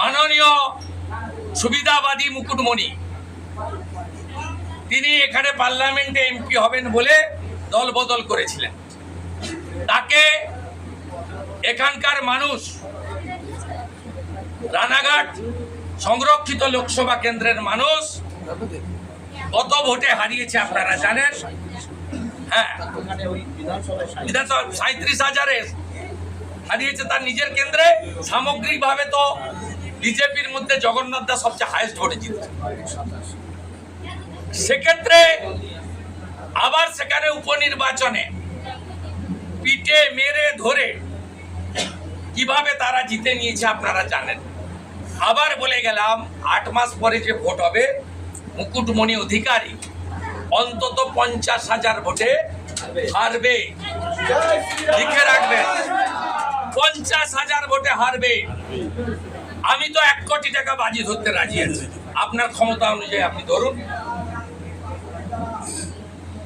মাননীয় সুবিধাবাদী মুকুটমণি। তিনি এখানে পার্লামেন্টে এমপি হবেন বলে দল বদল করেছিলেন। তাকে এখানকার মানুষ রানাঘাট সংরক্ষিত লোকসভা কেন্দ্রের মানুষ কত ভোটে হারিয়েছে আপনারা জানেন? হ্যাঁ। বিধানসভা সাঁত্রিশ হাজারে হারিয়েছে, তার নিজের কেন্দ্রে সামগ্রিকভাবে তো বিজেপির মধ্যে জগন্নাথ দাস সবচেয়ে হাইয়েস্ট ভোটে জিতেছে। সেক্ষেত্রে আবার সেখানে উপনির্বাচনে পিটে মেরে ধরে কীভাবে তারা জিতে নিয়েছে আপনারা জানেন। আবার বলে গেলাম, আট মাস পরে যে ভোট হবে, মুকুটমণি অধিকারী অন্তত পঞ্চাশ হাজার ভোটে হারবে। লিখে রাখবেন, পঞ্চাশ হাজার ভোটে হারবে। আমি তো এক কোটি টাকা বাজি ধরতে রাজি আছি। আপনার ক্ষমতা অনুযায়ী আপনি ধরুন।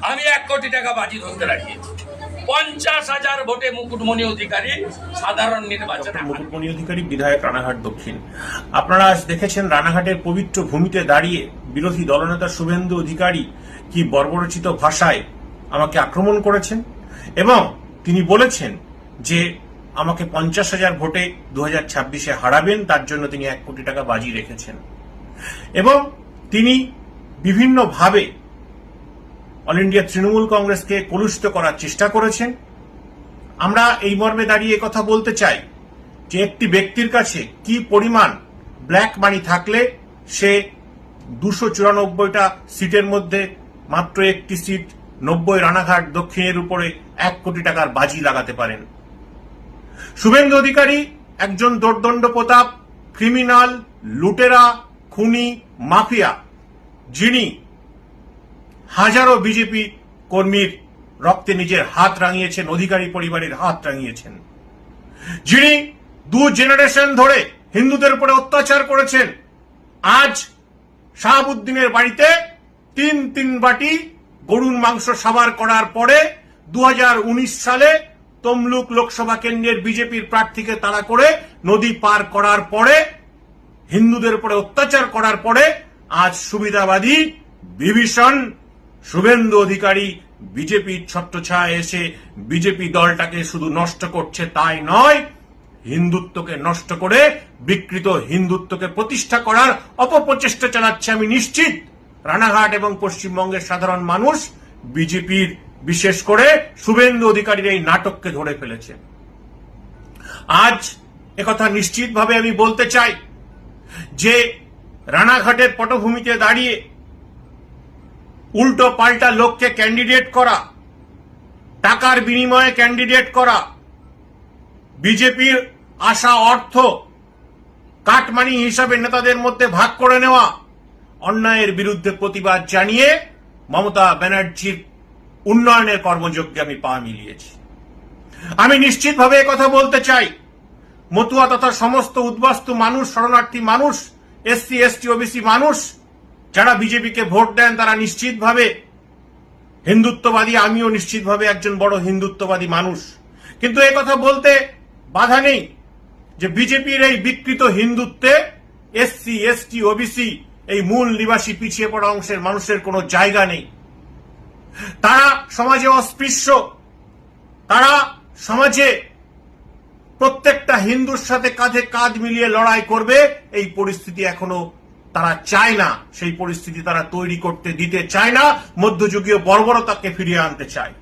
আমি এক কোটি টাকা বাজি ধরতে রাজি আছি। পঞ্চাশ হাজার ভোটে মুকুটমণি অধিকারী সাধারণ নির্বাচনে। মুকুটমণি অধিকারী, বিধায়ক রানাঘাট দক্ষিণ। আপনারা আজ দেখেছেন রানাঘাটের পবিত্র ভূমিতে দাঁড়িয়ে বিরোধী দলনেতা শুভেন্দু অধিকারী কি বর্বরচিত ভাষায় আমাকে আক্রমণ করেছেন? এবং তিনি বলেছেন যে আমাকে পঞ্চাশ হাজার ভোটে দু ছাব্বিশে হারাবেন, তার জন্য তিনি এক কোটি টাকা বাজি রেখেছেন। এবং তিনি বিভিন্নভাবে অল ইন্ডিয়া তৃণমূল কংগ্রেসকে কলুষিত করার চেষ্টা করেছেন। আমরা এই মর্মে দাঁড়িয়ে কথা বলতে চাই যে একটি ব্যক্তির কাছে কি পরিমাণ ব্ল্যাক মানি থাকলে সে দুশো চুরানব্বইটা সিটের মধ্যে মাত্র একটি সিট, নব্বই রানাঘাট দক্ষিণের উপরে এক কোটি টাকার বাজি লাগাতে পারেন। শুভেন্দু অধিকারী, একজন দোর্দণ্ড প্রতাপ, ক্রিমিনাল, লুটেরা, খুনি, মাফিয়া। যিনি হাজারো বিজেপি কর্মীর রক্তে নিজের হাত রাঙিয়েছেন, অধিকারী পরিবারের হাত রাঙিয়েছেন। যিনি দু জেনারেশন ধরে হিন্দুদের উপরে অত্যাচার করেছেন, আজ শাহাবুদ্দিনের বাড়িতে তিন তিন বাটি গরুর মাংস সাবার করার পরে দু হাজার উনিশ সালে তমলুক লোকসভা কেন্দ্রের বিজেপির প্রার্থীকে তাড়া করে নদী পার করার পরে, হিন্দুদের উপরে অত্যাচার করার পরে আজ সুবিধাবাদী, বিভীষণ, শুভেন্দু অধিকারী বিজেপির ছত্রছায় এসে বিজেপি দলটাকে শুধু নষ্ট করছে তাই নয়, হিন্দুত্বকে নষ্ট করে বিকৃত হিন্দুত্বকে প্রতিষ্ঠা করার অপপ্রচেষ্টা চালাচ্ছে আমি নিশ্চিত। রানাঘাট এবং পশ্চিমবঙ্গের সাধারণ মানুষ বিজেপির বিশেষ করে শুভেন্দু অধিকারীর এই নাটককে ধরে ফেলেছে। আজ একথা নিশ্চিতভাবে আমি বলতে চাই যে রানাঘাটের পটভূমিতে দাঁড়িয়ে উল্টো পাল্টা লোককে ক্যান্ডিডেট করা, টাকার বিনিময়ে ক্যান্ডিডেট করা, বিজেপির আশা অর্থ কাটমানি হিসাবে নেতাদের মধ্যে ভাগ করে নেওয়া, অন্যায়ের বিরুদ্ধে প্রতিবাদ জানিয়ে মমতা ব্যানার্জির উন্নয়নের কর্মযজ্ঞে আমি পা মিলিয়েছি। আমি নিশ্চিতভাবে কথা বলতে চাই। মতুয়া তথা সমস্ত উদ্বাস্তু মানুষ, শরণার্থী মানুষ, এসসি, এসটি, ওবিসি মানুষ, যারা বিজেপিকে ভোট দেন, তারা নিশ্চিতভাবে হিন্দুত্ববাদী। আমিও নিশ্চিতভাবে একজন বড় হিন্দুত্ববাদী মানুষ। কিন্তু এ কথা বলতে বাধা নেই যে বিজেপির এই বিকৃত হিন্দুত্বে এসসি, এসটি, ওবিসি এই মূল নিবাসী পিছিয়ে পড়া অংশের মানুষের কোনো জায়গা নেই। তারা সমাজে অস্পৃশ্য। তারা সমাজে প্রত্যেকটা হিন্দুর সাথে কাঁধে কাঁধ মিলিয়ে লড়াই করবে, এই পরিস্থিতি এখনও তারা চায় না। সেই পরিস্থিতি তারা তৈরি করতে দিতে চায় না, মধ্যযুগীয় বর্বরতাকে ফিরিয়ে আনতে চায়।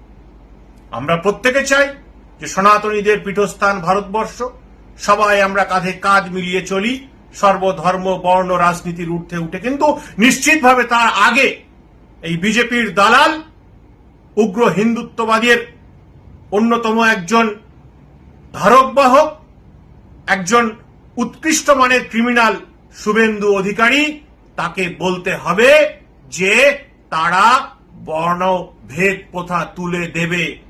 আমরা প্রত্যেকে চাই যে সনাতনীদের পীঠস্থান ভারতবর্ষ, সবাই আমরা কাঁধে কাঁধ মিলিয়ে চলি, সর্বধর্ম, বর্ণ, রাজনীতির ঊর্ধ্বে উঠে। কিন্তু নিশ্চিতভাবে তার আগে এই বিজেপির দালাল উগ্র হিন্দুত্ববাদের অন্যতম একজন ধারকবাহক, একজন উৎকৃষ্ট মানের ক্রিমিনাল শুভেন্দু অধিকারী, তাকে বলতে হবে যে তারা বর্ণ ভেদ প্রথা তুলে দেবে।